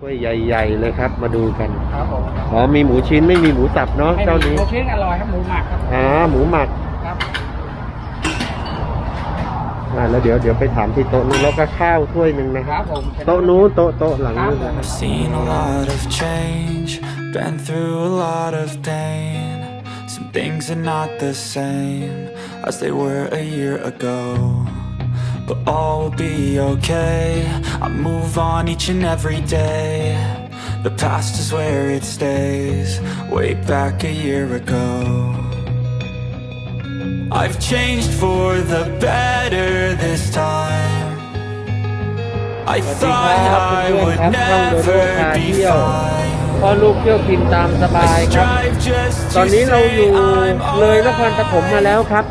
ถ้วยใหญ่ๆเลยครับ มาดูกัน ครับผมอ๋อมีหมูชิ้นไม่มีหมูสับเนาะให้เจ้ามีนี้หมูชิ้นอร่อยครับหมูหมักครับอ่าหมูหมักครับอ่าแล้วเดี๋ยวเดี๋ยวไปถามที่โต๊ะนู้นแล้วก็ข้าวถ้วยหนึ่งนะคครัรับบผมโต๊ะนู้นโต๊ะโต๊ะหลังนู้นนะครับ I've seen a lot of change, been through a lot of pain. Some things are not the same as they were a year ago. But all will be okay. I move on each and every day. The past is where it stays, way back a year ago. I've changed for the better this time. I สวัสดีครับ thought I เพื่อน would ๆครับช่องโดโด never พา be เที่ยว fine. พ่อลูกเที่ยวกินตามสบาย I ครับ strive just ตอน to นี้เราอยู่ say I'm เลยนครปฐมมาแล้วครับ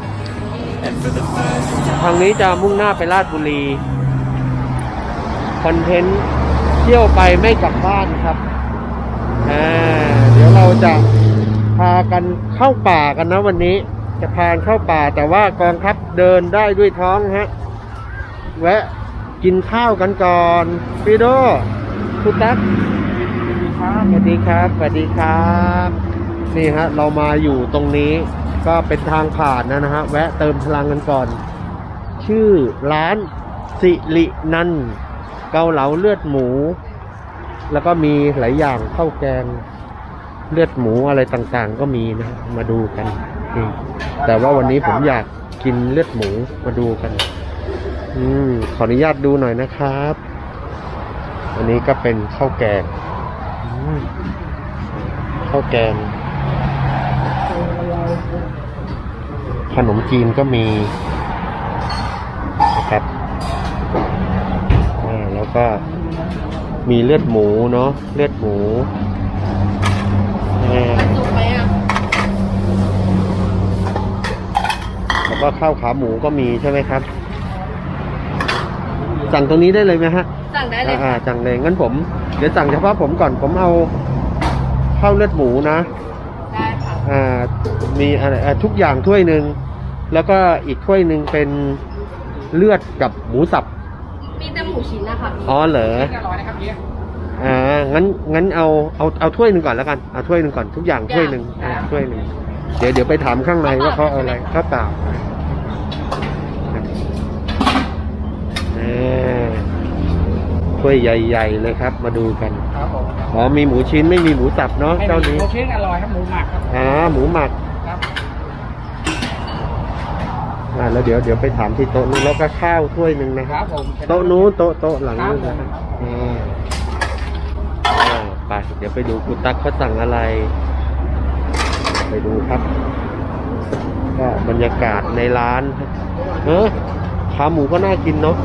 ทางนี้จะมุ่งหน้าไปราชบุรีคอนเทนต์เที่ยวไปไม่กลับบ้านครับอ่าเดี๋ยวเราจะพากันเข้าป่ากันนะวันนี้ จะพานเข้าป่าแต่ว่ากองทัพเดินได้ด้วยท้องฮะแวะกินข้าวกันก่อนปีโดคุณตั๊กสวัสดีครับสวัสดีครับ นี่ฮะเรามาอยู่ตรงนี้ก็เป็นทางผ่านนะนะฮะแวะเติมพลังกันก่อน ชื่อร้านสิรินันเกาเหลาเลือดหมู แล้วก็มีหลายอย่างข้าวแกงเลือดหมูอะไรต่างๆ ก็มีนะ มาดูกัน แต่ว่าวันนี้ผมอยากกินเลือดหมูมาดูกัน อืมขออนุญาตดูหน่อยนะครับอันนี้ก็เป็นข้าวแกงข้าวแกง ขนมจีนก็มี แล้วก็มีเลือดหมูเนาะเลือดหมูอ่าแล้วก็ข้าวขาหมูก็มีใช่ไหมครับ สั่งตรงนี้ได้เลยไหมฮะ สั่งได้เลยอ่าค่ะๆสั่งเลยงั้นผม เดี๋ยวสั่งเฉพาะผมก่อนผมเอาข้าวเลือดหมูนะ ได้ค่ะ อ่า มีอะไรอ่าทุกอย่างถ้วยหนึ่ง แล้วก็อีกถ้วยหนึ่งเป็นเลือดกับหมูสับมีแต่ หมูชิ้นนะคะพี่อ๋อเหรอชิ้นอร่อยนะครับเฮียอ่างั้นงั้นเอาเอาเอาถ้วยหนึ่งก่อนแล้วกันเอาถ้วยหนึ่งก่อนทุกอย่างถ้วยหนึ่งอ่าถ้วยหนึ่งเดี๋ยวเดี๋ยวไปถามข้างในว่าเขาเอาอะไรข้าวเปล่าอ่าถ้วยใหญ่ ๆ เลยครับ มาดูกันครับผมอ๋อมีหมูชิ้นไม่มีหมูสับเนาะให้เจ้ามีนี้หมูชิ้นอร่อยครับหมูหมักครับอ่าหมูหมัก ครับ อ่าแล้วเดี๋ยวเดี๋ยวไปถามที่โต๊ะนู้นแล้วก็ข้าวถ้วยหนึ่งนะคครัรับบผมโต๊ะนู้นโต๊ะโต๊ะหลังนู้นครันะบผมอ่าอ่าไปเดี๋ยวไปดูคุณตั๊กเขาสั่งอะไร ไปดูครับก็บรรยากาศในร้านเออขาหมูก็น่ากินเนาะ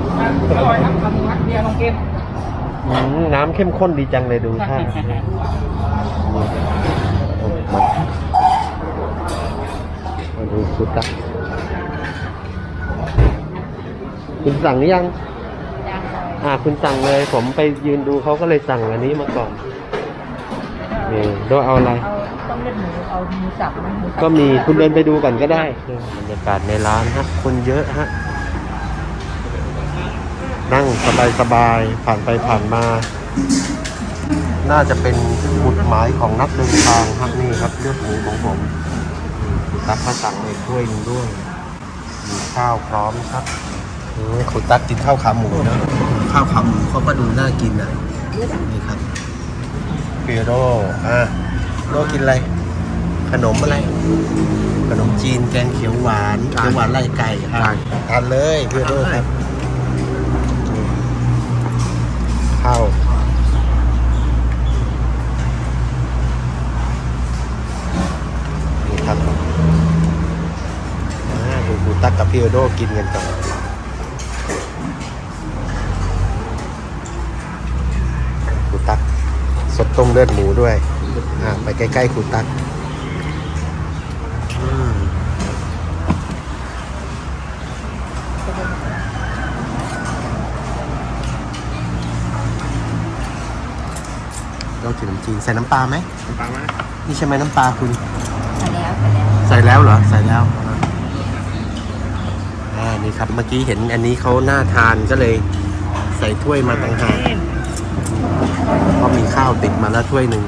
อร่อยครับทำครับเฮียลองกินอืมน้ำเข้มข้นดีจังเลยดูท่า มาดูคุณตั๊ก คุณสั่งหรือยังยังเลยอ่าคุณสั่งเลย ผมไปยืนดูเขาก็เลยสั่งอันนี้มาก่อนนี่โดยเอาอะไรเอาต้มเลือดหมูเอาหมูสับไหมหมูสับก็มีคุณเดินไปดูก่อนก็ได้บรรยากาศในร้านฮะคนเยอะฮะนั่งสบายสบายๆผ่านไปผ่านมา น่าจะเป็นหมุดหมายของนักเดินทางครับนี่ครับเลือดหมูของผมนี่คุณตั๊กเขาสั่งเลยถ้วยหนึงด้วยมีข้าวพร้อมครับ อืมคุณตั๊กกินข้าวขาหมูนะข้าวขาหมูเขาก็ดูน่ากินนะนี่ครับเปียโรอะโรกินอะไร ขนมอะไร ขนมจีนแกงเขียวหวานเขียวหวานไล่ไก่ครับทานเลยเพื่อนด้วยครับข้าวนี่ครับอ่าดูครูตักกับพี่โอโดกินกันก่อน สดต้มเลือดหมูด้วยอ่าไปใกล้ๆครูตักอืมเราถือน้ำจีนใส่น้ำปลาไหมปลาไหมนี่ใช่ไหมน้ำปลาคุณใส่แล้วใส่แล้ว ใส่แล้วเหรอ ใส่แล้วอ่านี่ครับ เมื่อกี้เห็นอันนี้เขาน่าทานก็เลย ใส่ถ้วยมาต่างหาก ก็มีข้าวติดมาแล้วถ้วยหนึ่ง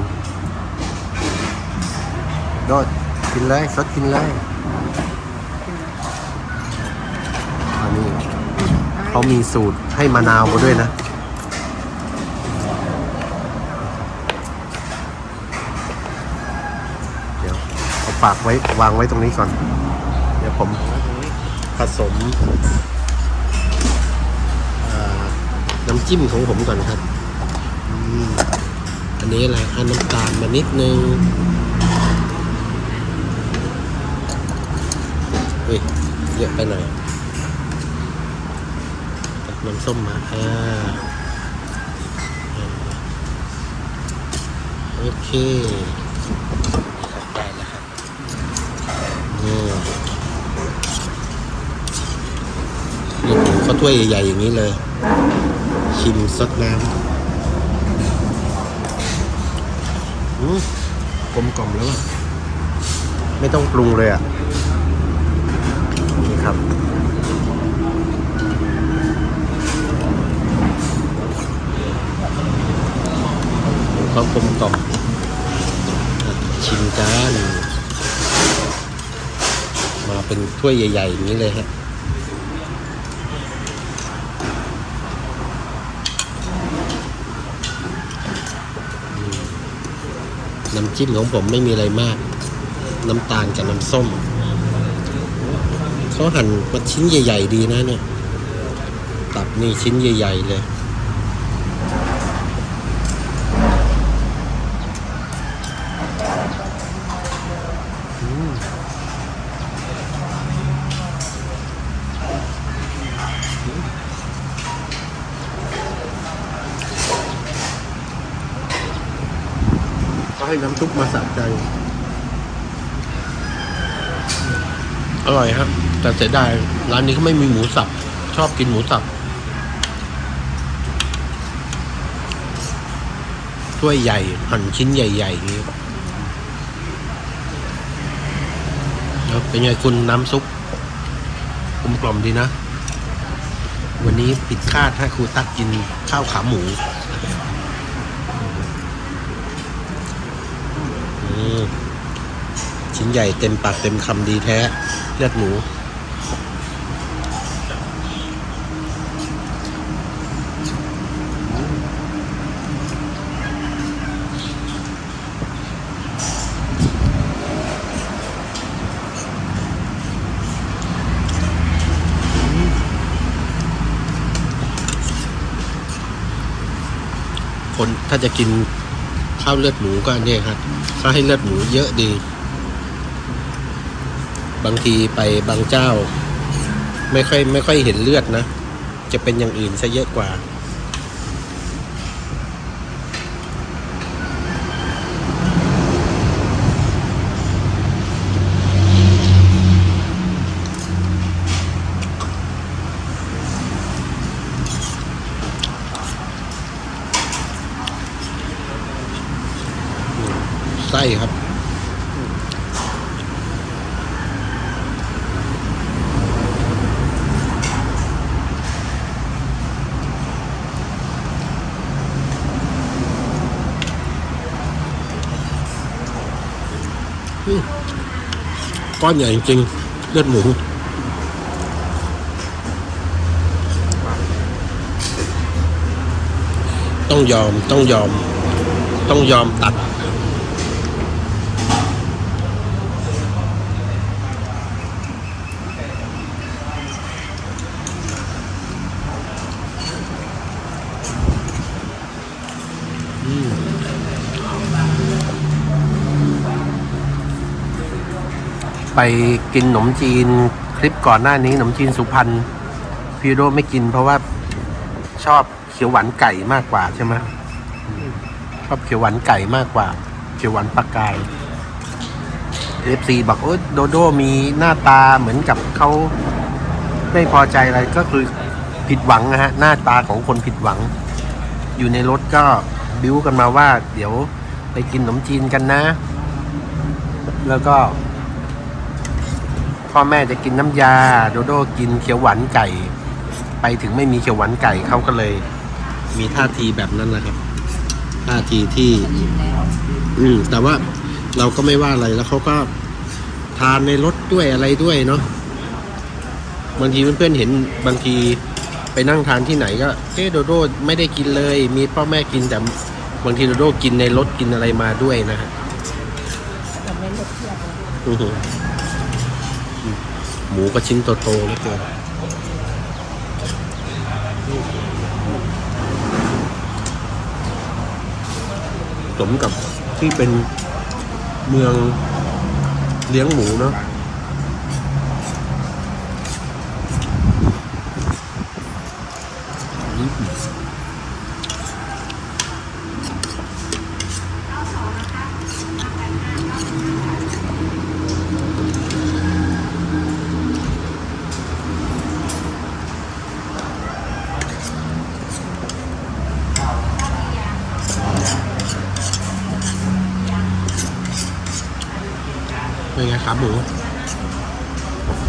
โดดกินเลยสดกินเลยอันนี้เขามีสูตรให้มะนาวมาด้วยนะเดี๋ยวเอาปากไว้วางไว้ตรงนี้ก่อน เดี๋ยวผมผสมน้ำจิ้มของผมก่อนครับ อืมอันนี้อะไรอันน้ำตาลมานิดนึงเฮ้ยเยอะไปหน่อยตักน้ำส้มมาอ่าโอเคได้แล้วครับอืมนี่ผมก็ถ้วยใหญ่ๆอย่างนี้เลย ชิมซดน้ำอืม กลมกล่อมแล้วอะไม่ต้องปรุงเลยอะ นี่ครับเขากลมกล่อมชิมจานมาเป็นถ้วยใหญ่ๆอย่างนี้เลยฮะ น้ำจิ้มของผมไม่มีอะไรมาก น้ำตาลกับน้ำส้มเขาหั่นมาชิ้นใหญ่ ๆ ดีนะเนี่ย ตับนี่ชิ้นใหญ่ ๆ เลย น้ำซุปมาสะใจ อร่อยครับ แต่เสียดายร้านนี้เขาไม่มีหมูสับ ชอบกินหมูสับ ถ้วยใหญ่หั่นชิ้นใหญ่ๆอย่างนี้แล้วเป็นไงคุณน้ำซุปกลมกล่อมดีนะ วันนี้ผิดคาดให้ครูตักกินข้าวขาหมู อืม ชิ้นใหญ่เต็มปากเต็มคำดีแท้ เลือดหมูคนถ้าจะกิน ข้าวเลือดหมูก็เนี่ยครับเขาให้เลือดหมูเยอะดี บางทีไปบางเจ้า ไม่ค่อยไม่ค่อยเห็นเลือดนะ จะเป็นอย่างอื่นซะเยอะกว่า ครับ ก้อนใหญ่จริงเลือดหมูต้องยอมต้องยอม ต้องยอมตัด ไปกินขนมจีนคลิปก่อนหน้านี้ขนมจีนสุพรรณพี่โดไม่กิน เพราะว่าชอบเขียวหวานไก่มากกว่าใช่ไหมชอบเขียวหวานไก่มากกว่า เขียวหวานปลากายเอฟซีบอกโอ๊ยโดโดมีหน้าตาเหมือนกับเขาไม่พอใจอะไรก็คือผิดหวังนะฮะ หน้าตาของคนผิดหวัง อยู่ในรถก็บิ้วกันมาว่า เดี๋ยวไปกินขนมจีนกันนะ แล้วก็ พ่อแม่จะกินน้ำยา โดโดกินเขียวหวานไก่ ไปถึงไม่มีเขียวหวานไก่เขาก็เลย มีท่าทีแบบนั้นนะครับ ท่าทีที่อิ่มแล้วอืม แต่ว่าเราก็ไม่ว่าอะไรแล้วเขาก็ทานในรถด้วยอะไรด้วยเนาะบางทีเพื่อนๆเห็นบางทีไปนั่งทานที่ไหนก็เอ๊ะโดโดไม่ได้กินเลย มีพ่อแม่กินแต่บางทีโดโดกินในรถกินอะไรมาด้วยนะฮะแต่ไม่ลดเทียบเลยอื้อหือห มูก็ชิ้นโตๆเหลือเกินสมกับที่เป็นเมืองเลี้ยงหมูเนาะเป็นไงขาหมู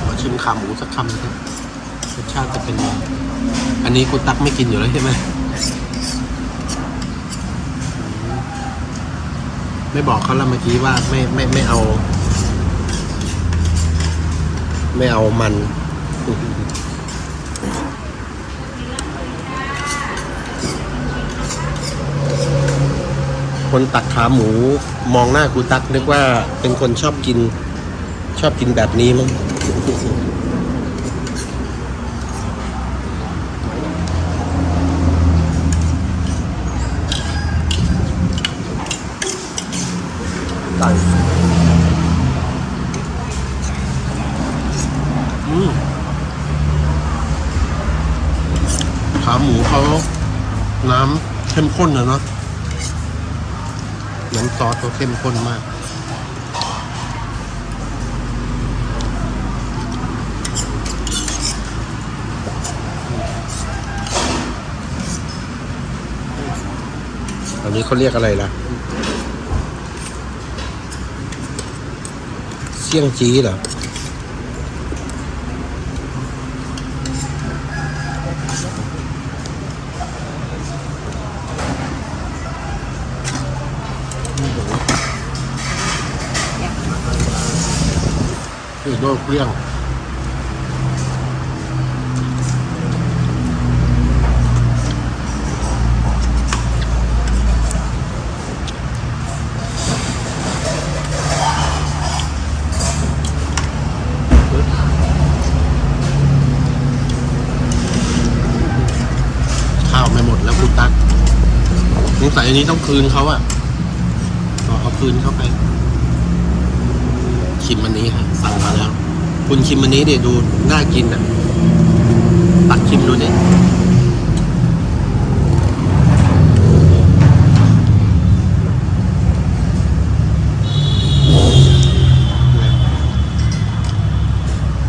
มาชิมขาหมูสักคำนะครับร สชาติจะเป็นยังอันนี้คุณตักไม่กินอยู่แล้วใช่ไหมอืมไม่บอกเขาแล้วเมื่อกี้ว่าไม่ไม่ไม่เอา ไม่เอามันคนตักขาหมูมองหน้ากูตักนึกว่าเป็นคนชอบกิน ชอบกินแบบนี้มั้ง ก่อืมขาหมูเขาน้ำเข้มข้นนะเนาะน้ำซอสเขาเข้มข้นมากอันนี้เขาเรียกอะไรล่ะ เสี่ยงจีเหรอคือโดนเปรี้ยง อันนี้ต้องคืนเขาอะเอเอาคืนเข้าไป ชิมอันนี้ฮะสั่งมาแล้ว คุณชิมอันนี้เดี๋ยวดูน่ากินอะตักชิมดูเนี่ย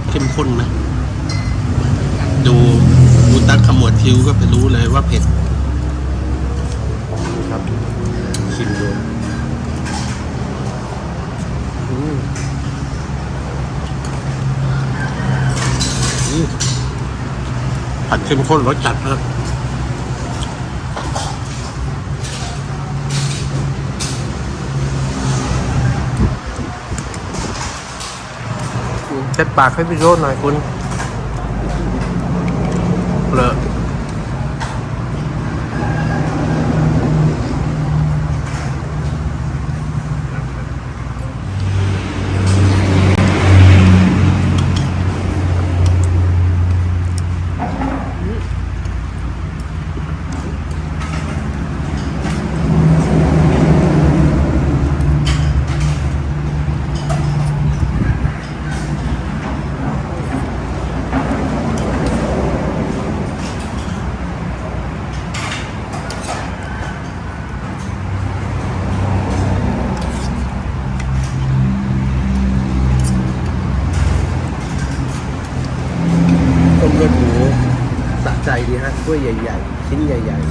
เข้มข้นไหมดูดูตักขมวดคิ้วก็ไปรู้เลยว่าเผ็ด ผัดเข้มข้นรสจัดมากเช็ดปากให้พี่โรดหน่อยคุณเลอะต้มเลือดหมูสะใจดีฮะถ้วยใหญ่ ๆ ชิ้นใหญ่ ๆ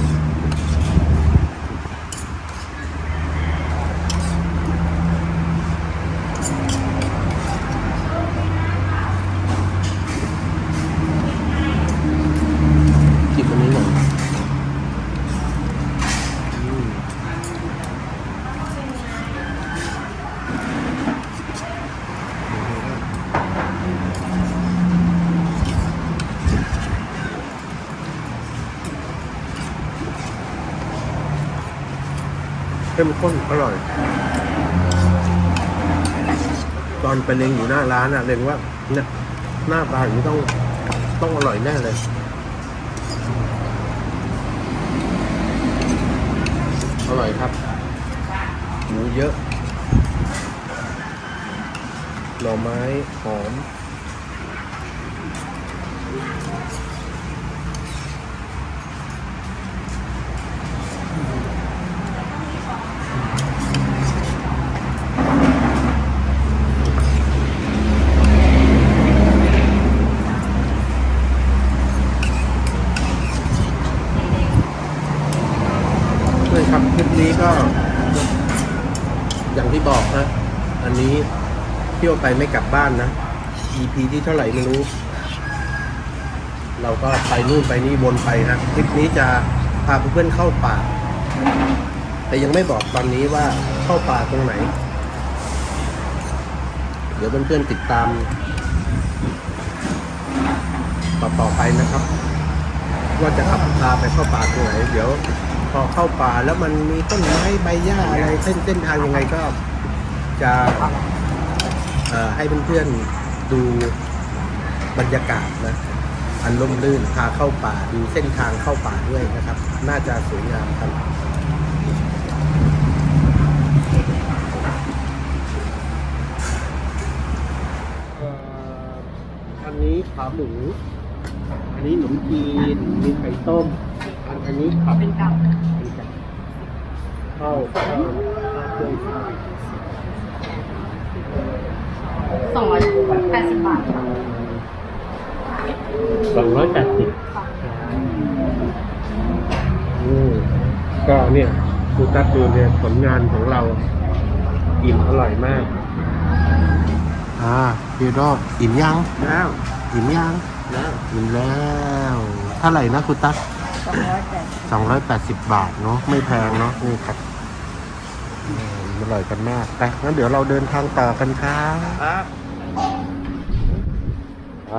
จิบอันนี้หน่อยอืม เข้มข้นอร่อย ตอนไปเล็งอยู่หน้าร้านอะเล็งว่าเนี่ยหน้าตาอย่างนี้ต้องต้องอร่อยแน่เลยอร่อยครับหมูเยอะหน่อไม้หอม ด้วยครับคลิปนี้ก็ อย่างที่บอกนะ อันนี้เที่ยวไปไม่กลับบ้านนะ EP ที่เท่าไหร่ไม่รู้ เราก็ไปนู่นไปนี่วนไปนะคลิปนี้จะพาเพื่อนเข้าป่า แต่ยังไม่บอกตอนนี้ว่าเข้าป่าตรงไหน เดี๋ยวเพื่อนๆติดตาม ต่อไปนะครับ ว่าจะขับพาไปเข้าป่าตรงไหน เดี๋ยวพอเข้าป่าแล้วมันมีต้นไม้ใบหญ้าอะไรเส้นเส้นทางยังไงก็จะ ให้เพื่อนๆดูบรรยากาศนะอันร่มรื่นพาเข้าป่าดูเส้นทางเข้าป่าด้วยนะครับ น่าจะสวยงามครับอันนี้ขาหมู อันนี้ขนมจีน มีไข่ต้ม อันอันนี้ขับเป็นกับเข้าข้าวเครื่อง สองร้อยแปดสิบบาทค่ะสองร้อยแปดสิบอืมก็เนี่ยดูตัดดูเนี่ยผลงานของเราอิ่มอร่อยมาก อ่าพี่รอดอิ่มยังแล้วอิ่มยังแล้วอิ่มแล้วเท่าไหร่นะคุณตั๊กสองร้อยแปดสองร้อยแปดสิบบาทเนาะไม่แพงเนาะนี่ครับอืมอร่อยกันมากไปงั้นเดี๋ยวเราเดินทางต่อกันครับ ครับไป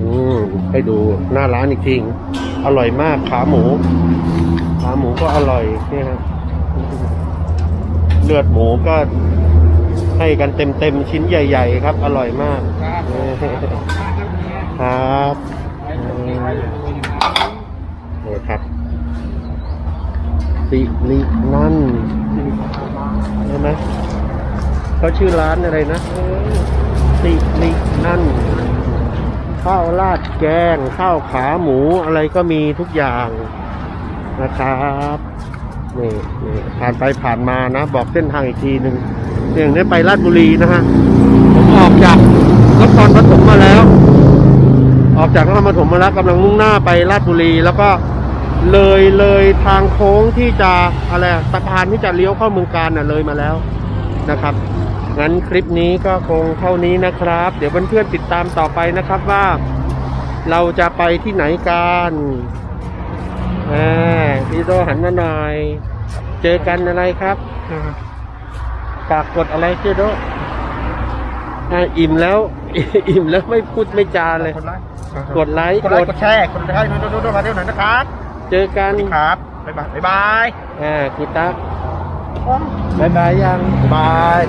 อืมให้ดูหน้าร้านอีกทีอร่อยมากขาหมู ขาหมูก็อร่อยนี่ฮะเลือดหมูก็ให้กันเต็มๆชิ้นใหญ่ ๆ ครับ อร่อยมาก ครับผมครับไว้ตรงนี้ไว้ตรงนี้นะครับโอ้ครับสิรินันใช่ไหม เขาชื่อร้านอะไรนะสิรินั่น ข้าวราดแกง ข้าวขาหมูอะไรก็มีทุกอย่างนะครับนี่นี่ผ่านไปผ่านมานะ บอกเส้นทางอีกทีหนึ่งอย่างนี้ไปราชบุรีนะฮะผมออกจากนครปฐมมาแล้ว ออกจากนครปฐมมาแล้วกำลังมุ่งหน้าไปราชบุรี แล้วก็เลยเลยทางโค้งที่จะอะไรสะพานที่จะเลี้ยวเข้าเมืองการน่ะเลยมาแล้ว นะครับงั้นคลิปนี้ก็คงเท่านี้นะครับ เดี๋ยวเพื่อนๆติดตามต่อไปนะครับว่า เราจะไปที่ไหนกันอ่าพี่โดหันมาหน่อย เจอกันอะไรครับอ่าฝากกดอะไรพี่โดอ่าอิ่มแล้ว อิ่มแล้วไม่พูดไม่จาเลยคนไลค์กดไลค์กดไลค์กดแชร์กดไลค์ดูดูดูมาเที่ยวหน่อยนะครับ เจอกันครับบ๊ายบายบ๊ายบายอ่าคุณตั๊ก บายบายยังบาย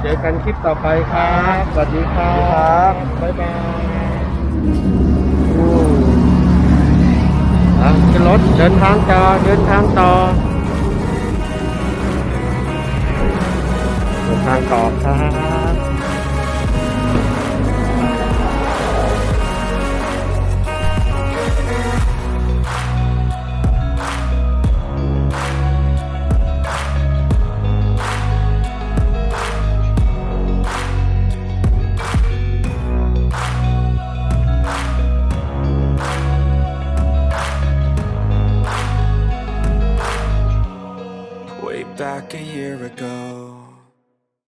เจอกันคลิปต่อไปครับ สวัสดีครับบายบายอืมอะขึ้นรถเดินทางต่อ เดินทางต่อ เดินทางต่อครับ back a year ago,